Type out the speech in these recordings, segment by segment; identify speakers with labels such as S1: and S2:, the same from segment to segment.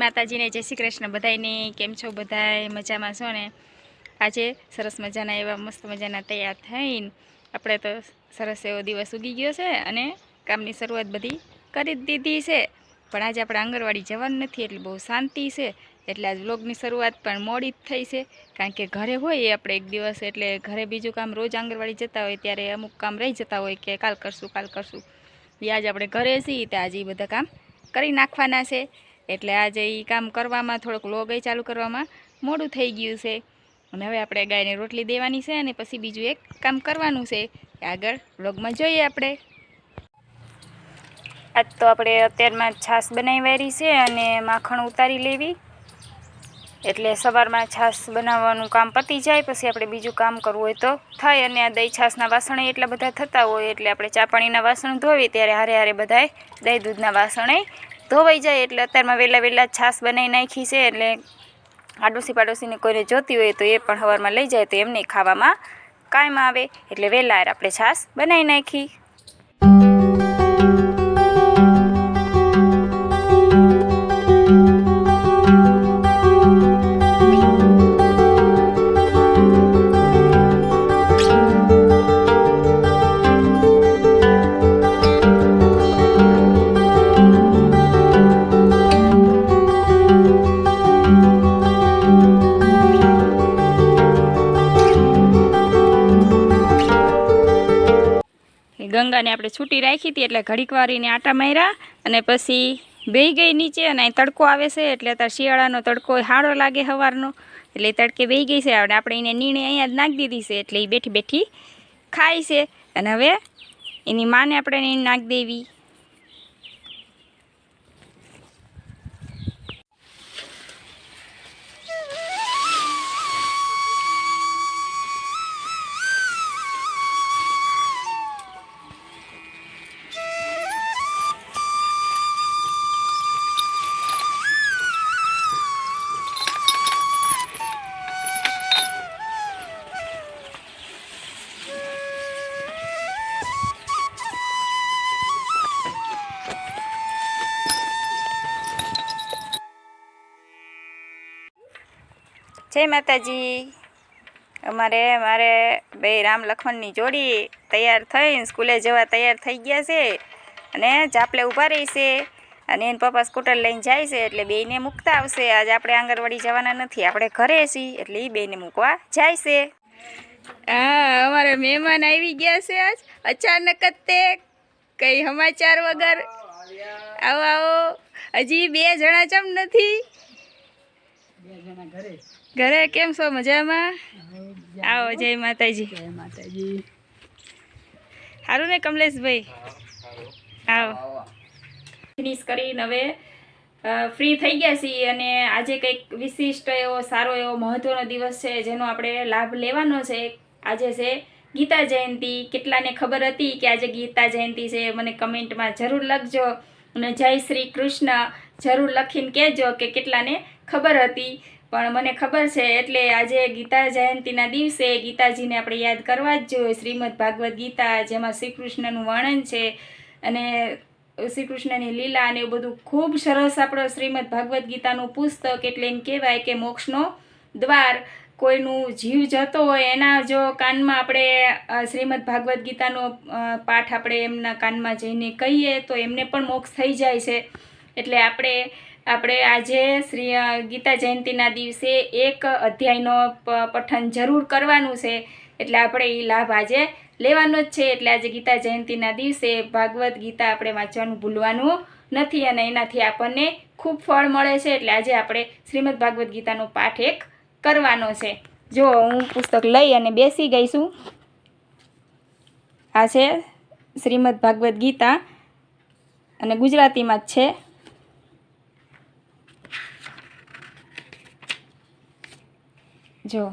S1: માતાજીને, જય શ્રી કૃષ્ણ બધાને કેમ છો બધાય? મજામાં છો ને? આજે સરસ મજાના એવા મસ્ત મજાના તૈયાર થઈને આપણે તો સરસ એવો દિવસ ઉગી ગયો છે અને કામની શરૂઆત બધી કરી જ દીધી છે. પણ આજે આપણે આંગણવાડી જવાનું નથી, એટલે બહુ શાંતિ છે. એટલે આજ વ્લોગની શરૂઆત પણ મોડી જ થઈ છે. કારણ કે ઘરે હોય આપણે એક દિવસ, એટલે ઘરે બીજું કામ રોજ આંગણવાડી જતા હોય, ત્યારે અમુક કામ રહી જતા હોય કે કાલ કરશું કાલ કરશું. એ આજે આપણે ઘરે છીએ, તો આજે બધા કામ કરી નાખવાના છે. એટલે આજે એ કામ કરવામાં, થોડોક લોગઈ ચાલુ કરવામાં મોડું થઈ ગયું છે. અને હવે આપણે ગાયને રોટલી દેવાની છે અને પછી બીજું એક કામ કરવાનું છે. આગળ વ્લોગમાં જોઈએ આપણે. આજ તો આપણે અત્યારમાં છાશ બનાવી વારી છે અને માખણ ઉતારી લેવી. એટલે સવારમાં છાશ બનાવવાનું કામ પતી જાય, પછી આપણે બીજું કામ કરવું હોય તો થાય. અને આ દહીં છાશના વાસણે એટલા બધા થતા હોય, એટલે આપણે ચા પાણીના વાસણ ધોવી ત્યારે હારે હારે બધાય દહીં દૂધના વાસણે ધોવાઈ જાય એટલે અત્યારમાં વહેલા વહેલા છાશ બનાવી નાખી છે એટલે આડોશી પાડોશીને કોઈને જોતી હોય તો એ પણ હવારમાં લઈ જાય તો એમને ખાવામાં કાયમ આવે એટલે વહેલા આપણે છાશ બનાવી નાખી. ગંગાને આપણે છૂટી રાખી હતી એટલે ઘડીક વારીને આટા માર્યા અને પછી બેહી ગઈ નીચે અને અહીં તડકો આવે છે એટલે અત્યારે શિયાળાનો તડકો હારો લાગે સવારનો એટલે તડકે બેહી ગઈ છે અને આપણે એને નીણે અહીંયા જ નાખી દીધી છે એટલે એ બેઠી બેઠી ખાય છે. અને હવે એની માને આપણે નીણ નાખી દેવી. જય માતાજી. અમારે, મારે બે રામ લખમણની જોડી તૈયાર થઈને સ્કૂલે જવા તૈયાર થઈ ગયા છે અને ચાપલે ઊભા રહી છે અને એને પપ્પા સ્કૂટર લઈને જાય છે એટલે બેયને મૂકતા આવશે. આજે આપણે આંગણવાડી જવાના નથી, આપણે ઘરે છીએ એટલે એ બેયને મૂકવા જાય છે. હા, અમારે મહેમાન આવી ગયા છે આજ. અચાનક જ તે કંઈ સમાચાર વગર આવો આવો. હજી બે જણા ચમ નથી?
S2: ઘરે.
S1: ઘરે કેમ છો? મજામાં? આવો જય માતાજી.
S2: જય માતાજી.
S1: સારું ને કમલેશભાઈ? આવો. ફિનિશ કરીને હવે ફ્રી થઈ ગયા છીએ અને આજે કંઈક વિશિષ્ટ એવો સારો એવો મહત્વનો દિવસ છે જેનો આપણે લાભ લેવાનો છે. આજે છે ગીતા જયંતિ. કેટલાને ખબર હતી કે આજે ગીતા જયંતિ છે? મને કમેન્ટમાં જરૂર લખજો અને જય શ્રી કૃષ્ણ જરૂર લખીને કહેજો કે કેટલાને ખબર હતી. પણ મને ખબર છે, એટલે આજે ગીતા જયંતિના દિવસે ગીતાજીને આપણે યાદ કરવા જ જોઈએ. શ્રીમદ ભાગવદ્ ગીતા, જેમાં શ્રી કૃષ્ણનું વર્ણન છે અને શ્રી કૃષ્ણની લીલા અને એવું બધું ખૂબ સરસ આપણો શ્રીમદ ભાગવદ્ ગીતાનું પુસ્તક, એટલે એમ કહેવાય કે મોક્ષનો દ્વાર કોઈનું જીવ જતો હોય, એના જો કાનમાં આપણે શ્રીમદ ભાગવદ્ ગીતાનો પાઠ આપણે એમના કાનમાં જઈને કહીએ, તો એમને પણ મોક્ષ થઈ જાય છે. એટલે આપણે આપણે આજે શ્રી ગીતા જયંતિના દિવસે એક અધ્યાયનો પઠન જરૂર કરવાનું છે. એટલે આપણે એ લાભ આજે લેવાનો જ છે. એટલે આજે ગીતા જયંતિના દિવસે ભાગવત ગીતા આપણે વાંચવાનું ભૂલવાનું નથી અને એનાથી આપણને ખૂબ ફળ મળે છે. એટલે આજે આપણે શ્રીમદ ભાગવદ્ ગીતાનો પાઠ એક કરવાનો છે. જો, હું પુસ્તક લઈ અને બેસી ગઈ છું. આ છે શ્રીમદ ભાગવદ્ ગીતા અને ગુજરાતીમાં જ છે. જો.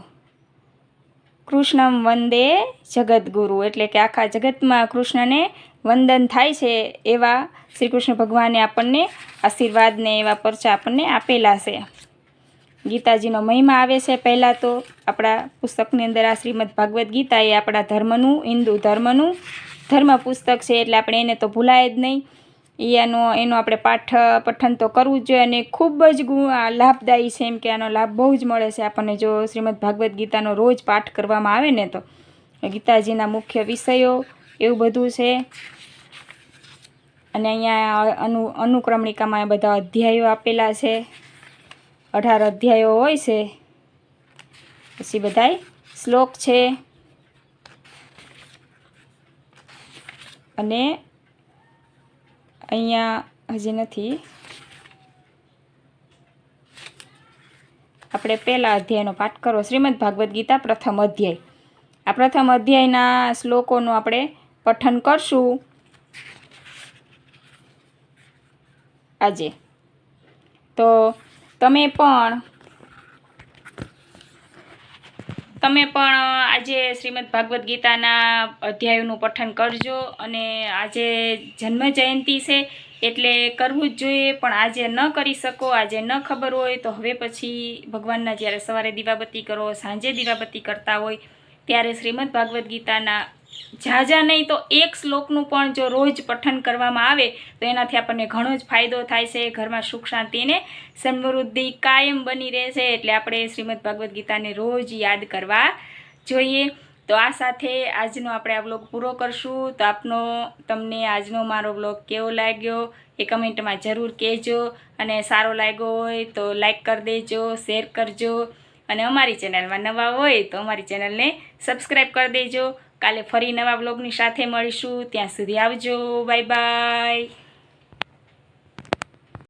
S1: કૃષ્ણમ વંદે જગતગુરુ એટલે કે આખા જગતમાં કૃષ્ણને વંદન થાય છે એવા શ્રી કૃષ્ણ ભગવાને આપણને આશીર્વાદને એવા પરચા આપણને આપેલા છે. ગીતાજીનો મહિમા આવે છે પહેલાં તો આપણા પુસ્તકની અંદર આ શ્રીમદ ભાગવદ્ ગીતા એ આપણા ધર્મનું, હિન્દુ ધર્મનું ધર્મ પુસ્તક છે એટલે આપણે એને તો ભૂલાય જ નહીં. આનો એનો આપણે પાઠ પઠન તો કરવું જ જોઈએ અને ખૂબ જ લાભદાયી છે એમ કે આનો લાભ બહુ જ મળે છે આપણને. જો શ્રીમદ ભાગવદ્ ગીતાનો રોજ પાઠ કરવામાં આવે ને તો. ગીતાજીના મુખ્ય વિષયો એવું બધું છે. અને અહીંયા અનુ, અનુક્રમણિકામાં બધા અધ્યાયો આપેલા છે. અઢાર અધ્યાયો હોય છે. પછી બધાય શ્લોક છે. અને અહીંયા હજી નથી. આપણે પહેલા અધ્યાયનો પાઠ કરો શ્રીમદ ભાગવદ્ ગીતા પ્રથમ અધ્યાય. આ પ્રથમ અધ્યાયના શ્લોકોનું આપણે પઠન કરશું. આજે. તો તમે પણ તમે પણ આજે શ્રીમદ ભાગવદ્ ગીતાના અધ્યાયોનું પઠન કરજો અને આજે જન્મ જયંતિ છે એટલે કરવું જ જોઈએ, પણ આજે ન કરી શકો, આજે ન ખબર હોય તો હવે પછી ભગવાનના જ્યારે સવારે દીવાબત્તી કરો, સાંજે દીવાબત્તી કરતા હોય, ત્યારે શ્રીમદ ભાગવદ્ ગીતાના ઝાઝા નહીં તો એક શ્લોકનું પણ જો રોજ પઠન કરવામાં આવે, તો એનાથી આપણને ઘણો જ ફાયદો થાય છે. ઘરમાં સુખ શાંતિને સમૃદ્ધિ કાયમ બની રહે છે એટલે આપણે શ્રીમદ ભાગવદ્ ગીતાને રોજ યાદ કરવા જોઈએ. તો આ સાથે આજનો આપણે આ બ્લોગ પૂરો કરશું. તો આપનો, તમને આજનો મારો બ્લોગ કેવો લાગ્યો એ કમેન્ટમાં જરૂર કહેજો. અને સારો લાગ્યો હોય તો લાઈક કરી દેજો, શેર કરજો. અને અમારી ચેનલમાં નવા હોય તો અમારી ચેનલને સબસ્ક્રાઈબ કરી દેજો. કાલે ફરી નવા બ્લોગની સાથે મળીશું. ત્યાં સુધી આવજો. Bye bye